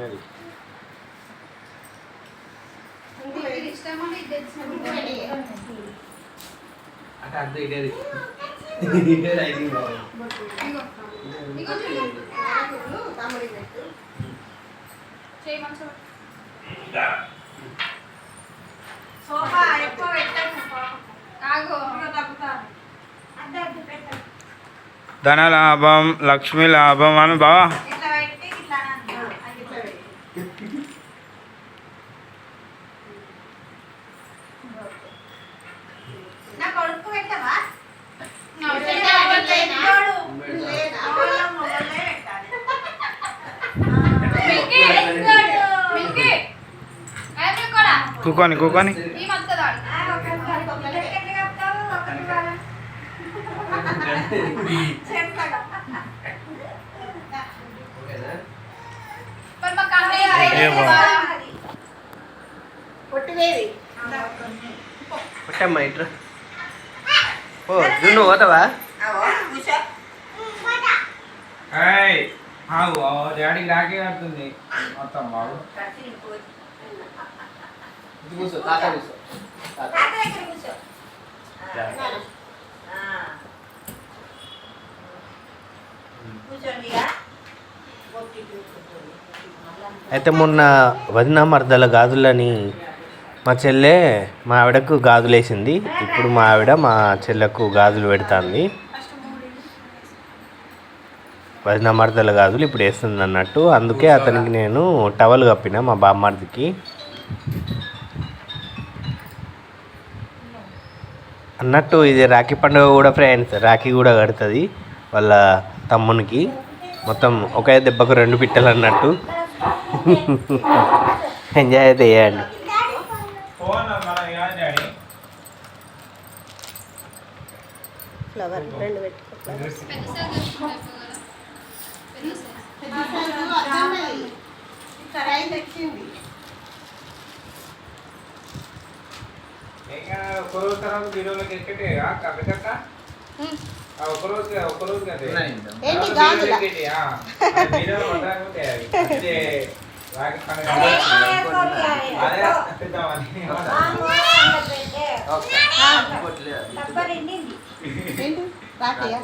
అది. అంటే అంత ఇదేది ఇదేది ఐదు ఇగో. ఇగో చూడు. చేయి మంచిగా పెట్టు. సోఫా ఎక్కువ పెట్టాను ఆగు. ధన లాభం లక్ష్మి లాభం అని బావా అది. పొట్టిదేవి. పుట్టమ్మా ఇట్రా ఓ జున్ను పోతావా డాడీకి రాకే కడుతుంది మొత్తం బాబు కూర్చో తాత కూర్చో తాత. కూర్చో. అయితే మొన్న వదిన మర్దల గాజులని మా చెల్లె మా ఆవిడకు గాజులేసింది. ఇప్పుడు మా ఆవిడ మా చెల్లెకు గాజులు పెడుతుంది. వదిన మర్దల గాజులు ఇప్పుడు వేస్తుంది అన్నట్టు. అందుకే అతనికి నేను టవల్ కప్పిన మా బామ్మర్దికి. అన్నట్టు ఇది రాఖీ పండుగ కూడా ఫ్రెండ్స్ రాఖీ కూడా కడుతుంది వాళ్ళ తమ్మునికి మొత్తం ఒకే దెబ్బకు రెండు పిట్టలు అన్నట్టు ఎంజాయ్ అయితే చేయండి ఫ్లవర్ ఒకరోజు తర్వాత బీరోలోకి ఎక్కటే కక్క ఒకరోజు ఒకరోజు కదా ఏంటి గాజులా? బీరోలో పడ్డాకపోతే అదే రాగి పండుగ అదే తెద్దామని డబ్బర్ ఎండింది ఏంటి రాకయ్యా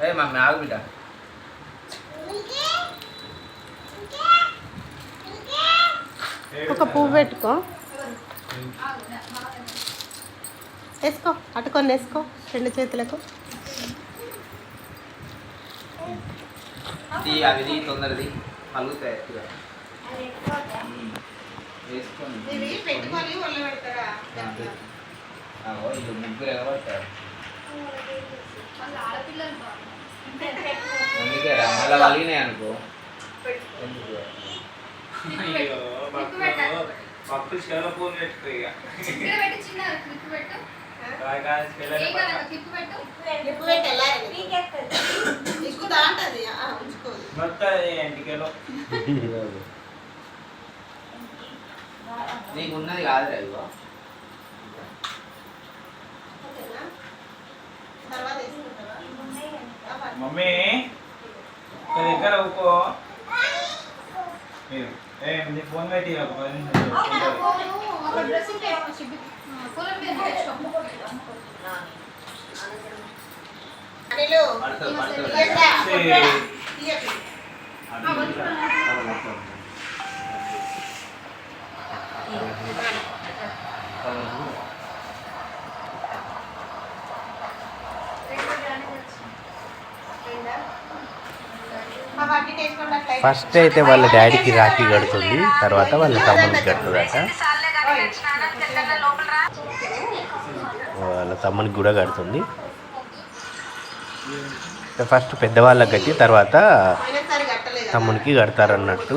ఏ మా ఆగు బిడ్డ ఒక పువ్వు పెట్టుకో. వేసుకో అటుకొని వేసుకో రెండు చేతులకు. అవి తొందరది. పెడతారా. అందుకే మళ్ళీ వలిగినాయి అనుకో. భక్తులు భక్తులు చెవుల ఫోన్ పెట్టుకో ఇక నీకు ఉన్నది కాదురా ఇగో మమ్మీ ఒక దగ్గర ఊకో. ఏ నీ ఫోన్ పెట్టి ఒక పది నిమిషాలు అనిలు ఫస్ట్ అయితే వాళ్ళ డాడీకి రాఖీ కడుతుంది తర్వాత వాళ్ళ తమ్ముడికి కడుతుందట. వాళ్ళ తమ్మునికి కూడా కడుతుంది. ఫస్ట్ పెద్దవాళ్ళకి కట్టి తర్వాత తమ్మునికి కడతారన్నట్టు.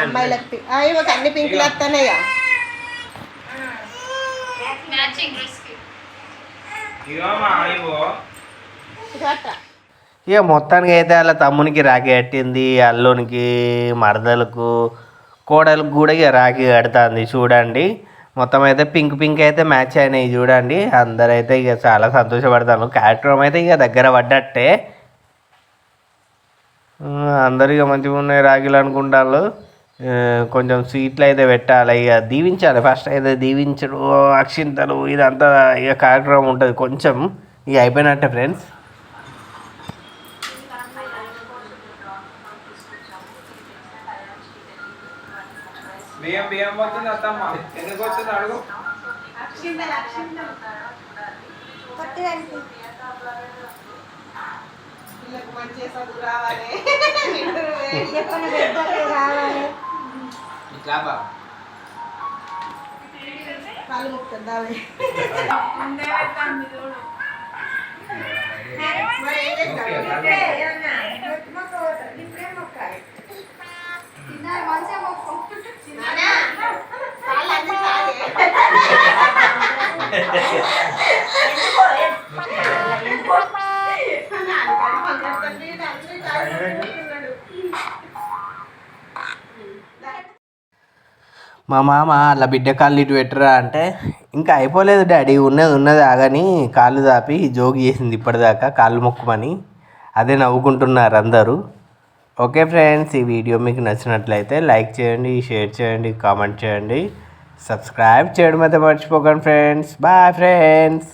అమ్మాయిలకు ఇవ్వకు అన్ని పింకులు వస్తానయ్యా మ్యాచింగ్ డ్రెస్కి. ఇగో మా ఇగో. పట్రా. ఇక మొత్తానికి అయితే వాళ్ళ తమ్మునికి రాఖీ కట్టింది అల్లునికి మరదలకు కోడలకు కూడా ఇక రాఖీ కడుతుంది. చూడండి. మొత్తం అయితే పింక్ పింక్ అయితే మ్యాచ్ అయినాయి చూడండి. అందరైతే ఇక చాలా సంతోషపడతాను కార్యక్రమం అయితే ఇక దగ్గర పడ్డట్టే. అందరు ఇక మంచిగా ఉన్నాయి రాగిలు అనుకుంటారు. కొంచెం స్వీట్లు అయితే పెట్టాలి. ఇక దీవించాలి. ఫస్ట్ అయితే దీవించడు అక్షింతలు ఇదంతా ఇక కార్యక్రమం ఉంటుంది కొంచెం. ఇక అయిపోయినట్టే ఫ్రెండ్స్ బియ్యం బియ్యం పోతుంది అత్తమ్మ. ఎందుకు వస్తుంది అడుగు. రావాలి చెప్పని పెద్దోళ్ళే కావాలి కాళ్ళు ముక్తుందా మరి ఏం చేస్తావు? ఇప్పుడే ఏమన్నా మొక్క పోతుంది. ఇప్పుడే మొక్కాలి. మంచిగా మొక్కు నానా, కాళ్ళు అన్ని కాలే. నాన్నగారు పండుగ అన్ని కాళ్ళు ముక్కుతున్నాడు. మా మామ అలా బిడ్డ కాళ్ళు ఇటు పెట్టరా అంటే ఇంకా అయిపోలేదు డాడీ ఉన్నది ఉన్నది ఆగని కాళ్ళు దాపి జోగి చేసింది ఇప్పటిదాకా కాళ్ళు మొక్కుమని. అదే నవ్వుకుంటున్నారు అందరూ. ఓకే ఫ్రెండ్స్ ఈ వీడియో మీకు నచ్చినట్లయితే లైక్ చేయండి షేర్ చేయండి కామెంట్ చేయండి. సబ్స్క్రైబ్ చేయడం అయితే మర్చిపోకండి ఫ్రెండ్స్ బాయ్ ఫ్రెండ్స్